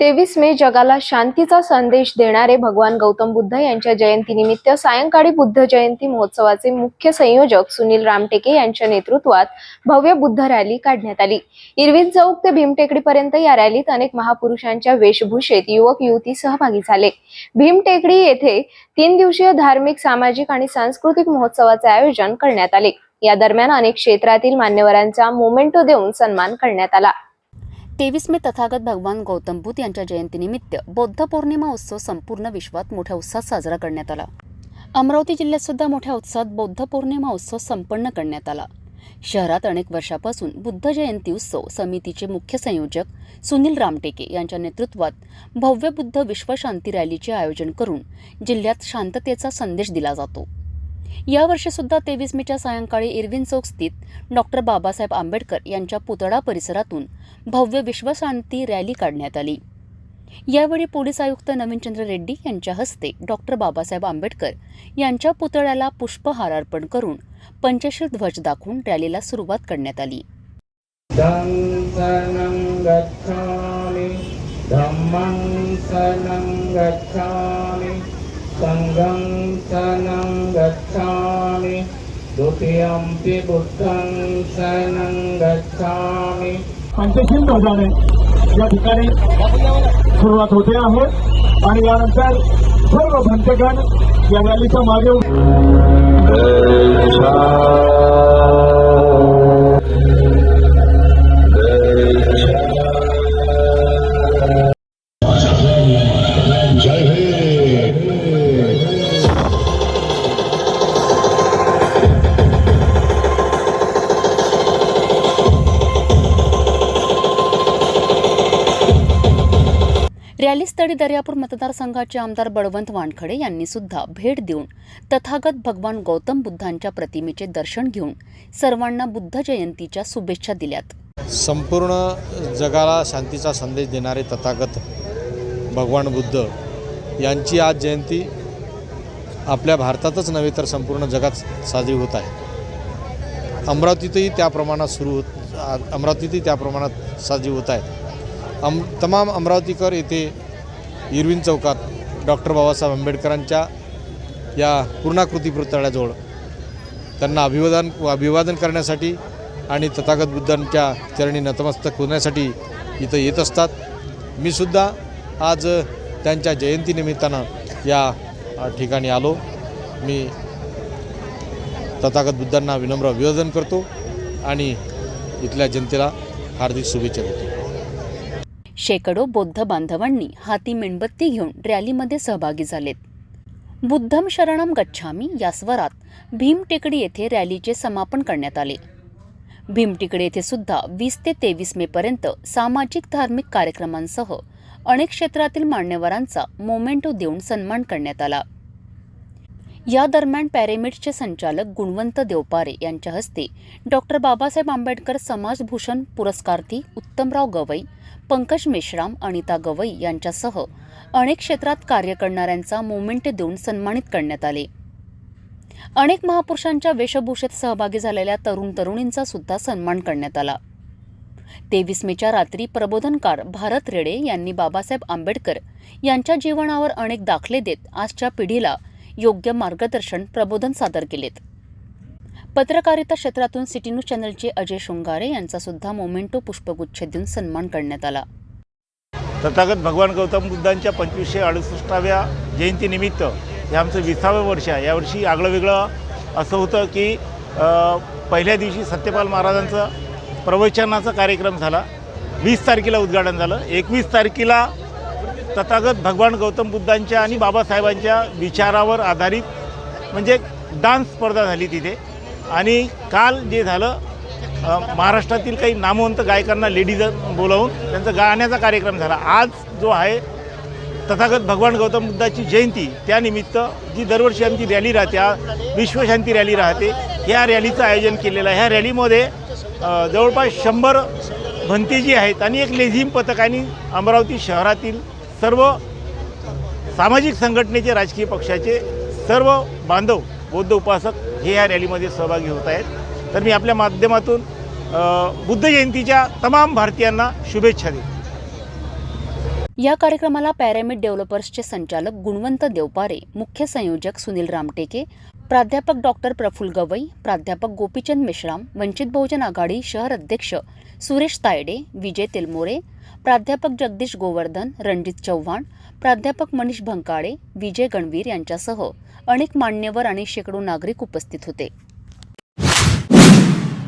तेवीस मे जगाला शांतीचा संदेश देणारे भगवान गौतम बुद्ध यांच्या जयंतीनिमित्त सायंकाळी बुद्ध जयंती महोत्सवाचे मुख्य संयोजक सुनील रामटेके यांच्या नेतृत्वात भव्य बुद्ध रॅली काढण्यात आली. इरविन चौक ते भीमटेकडीपर्यंत या रॅलीत अनेक महापुरुषांच्या वेशभूषेत युवक युवती सहभागी झाले. भीमटेकडी येथे तीन दिवसीय धार्मिक सामाजिक आणि सांस्कृतिक महोत्सवाचे आयोजन करण्यात आले. या दरम्यान अनेक क्षेत्रातील मान्यवरांचा मोमेंटो देऊन सन्मान करण्यात आला. तेवीस मे तथागत भगवान गौतम बुद्ध यांच्या जयंतीनिमित्त बौद्ध पौर्णिमा उत्सव संपूर्ण विश्वात मोठ्या उत्साहात साजरा करण्यात आला. अमरावती जिल्ह्यात सुद्धा मोठ्या उत्साहात बौद्ध पौर्णिमा उत्सव संपन्न करण्यात आला. शहरात अनेक वर्षापासून बुद्ध जयंती उत्सव समितीचे मुख्य संयोजक सुनील रामटेके यांच्या नेतृत्वात भव्य बुद्ध विश्वशांती रॅलीचे आयोजन करून जिल्ह्यात शांततेचा संदेश दिला जातो. यावर्षी सुद्धा तेवीस मेच्या सायंकाळी इरविन चौक स्थित डॉक्टर बाबासाहेब आंबेडकर यांच्या पुतळा परिसरातून भव्य विश्वशांती रॅली काढण्यात आली. यावेळी पोलीस आयुक्त नवीनचंद्र रेड्डी यांच्या हस्ते डॉक्टर बाबासाहेब आंबेडकर यांच्या पुतळ्याला पुष्पहार अर्पण करून पंचशील ध्वज दाखवून रॅलीला सुरुवात करण्यात आली. धम्मं सनं गच्छामि. सङ्गं सनं गच्छामि। द्वितीयंपि बुद्धं सनं गच्छामि। पंचशील ध्वजाने या ठिकाणी सुरुवात होते आहे आणि यानंतर सर्व भंतेगण या रॅलीच्या मागे रॅलीस्थळी दर्यापूर मतदारसंघाचे आमदार बळवंत वानखडे यांनी सुद्धा भेट देऊन तथागत भगवान गौतम बुद्धांच्या प्रतिमेचे दर्शन घेऊन सर्वांना बुद्ध जयंतीच्या शुभेच्छा दिल्यात. संपूर्ण जगाला शांतीचा संदेश देणारे तथागत भगवान बुद्ध यांची आज जयंती आपल्या भारतातच नव्हे तर संपूर्ण जगात साजरी होत आहे. अमरावतीतही त्या प्रमाणात सुरू होत अमरावतीतही त्या प्रमाणात साजरी होत आहे. अम तमाम अमरावतीकर येथे इरविन चौकात डॉक्टर बाबासाहेब आंबेडकरांच्या या पूर्णाकृती पुतळ्याजवळ त्यांना अभिवादन अभिवादन करण्यासाठी आणि तथागत बुद्धांच्या चरणी नतमस्तक होण्यासाठी इथं येत असतात. मी सुद्धा आज त्यांच्या जयंतीनिमित्तानं या ठिकाणी आलो. मी तथागत बुद्धांना विनम्र अभिवादन करतो आणि इथल्या जनतेला हार्दिक शुभेच्छा देतो. शेकडो बौद्ध बांधवांनी हाती मेणबत्ती घेऊन रॅलीमध्ये सहभागी झालेत. बुद्धम शरणम गच्छामी या स्वरात भीमटेकडी येथे रॅलीचे समापन करण्यात आले. भीमटेकडी येथे सुद्धा वीस ते तेवीस मे पर्यंत सामाजिक धार्मिक कार्यक्रमांसह अनेक क्षेत्रातील मान्यवरांचा मोमेंटो देऊन सन्मान करण्यात आला. या दरम्यान पॅरेमिडचे संचालक गुणवंत देवपारे यांच्या हस्ते डॉक्टर बाबासाहेब आंबेडकर समाजभूषण पुरस्कार्थी उत्तमराव गवई पंकज मेश्राम अनिता गवई यांच्यासह अनेक क्षेत्रात कार्य करणाऱ्यांचा मोमेंट देऊन सन्मानित करण्यात आले. अनेक महापुरुषांच्या वेशभूषेत सहभागी झालेल्या तरुण तरुणींचा सुद्धा सन्मान करण्यात आला. तेवीस मेच्या रात्री प्रबोधनकार भारत रेडे यांनी बाबासाहेब आंबेडकर यांच्या जीवनावर अनेक दाखले देत आजच्या पिढीला योग्य मार्गदर्शन प्रबोधन सादर केलेत. पत्रकारिता क्षेत्रातून सिटी न्यूज चॅनलचे अजय शृंगारे यांचा सुद्धा मोमेंटो पुष्पगुच्छ देऊन सन्मान करण्यात आला. तथागत भगवान गौतम बुद्धांच्या पंचवीसशे अडुसष्टाव्या जयंतीनिमित्त हे आमचं विसावं वर्ष आहे. यावर्षी आगळं वेगळं असं होतं की पहिल्या दिवशी सत्यपाल महाराजांचं प्रवचनाचा कार्यक्रम झाला. वीस तारखेला उद्घाटन झालं. एकवीस तारखेला तथागत भगवान गौतम बुद्धांच्या आणि बाबासाहेबांच्या विचारावर आधारित म्हणजे डान्स स्पर्धा झाली तिथे. आणि काल जे झालं महाराष्ट्रातील काही नामवंत गायकांना लेडीज बोलावून त्यांचा गाण्याचा कार्यक्रम झाला. आज जो आहे तथागत भगवान गौतम बुद्धाची जयंती त्यानिमित्त जी दरवर्षी आमची रॅली राहते विश्वशांती रॅली राहते ह्या रॅलीचं आयोजन केलेलं आहे. ह्या रॅलीमध्ये जवळपास शंभर भंती जी आहेत आणि एक लेझिम पथक आणि अमरावती शहरातील सर्व सामाजिक संघटनेचे राजकीय पक्षाचे सर्व बांधव बौद्ध उपासक हे या रॅलीमध्ये सहभागी होत आहेत. तर मी आपल्या माध्यमातून बुद्ध जयंतीच्या तमाम भारतीयांना शुभेच्छा देतो. या कार्यक्रमाला पॅरामिड डेव्हलपर्सचे संचालक गुणवंत देवपारे मुख्य संयोजक सुनील रामटेके प्राध्यापक डॉक्टर प्रफुल गवई प्राध्यापक गोपीचंद मेश्राम वंचित बहुजन आघाडी शहर अध्यक्ष सुरेश तायडे विजय तेलमोरे प्राध्यापक जगदीश गोवर्धन रणजित चव्हाण प्राध्यापक मनीष भंकाळे विजय गणवीर यांच्यासह अनेक मान्यवर आणि शेकडो नागरिक उपस्थित होते.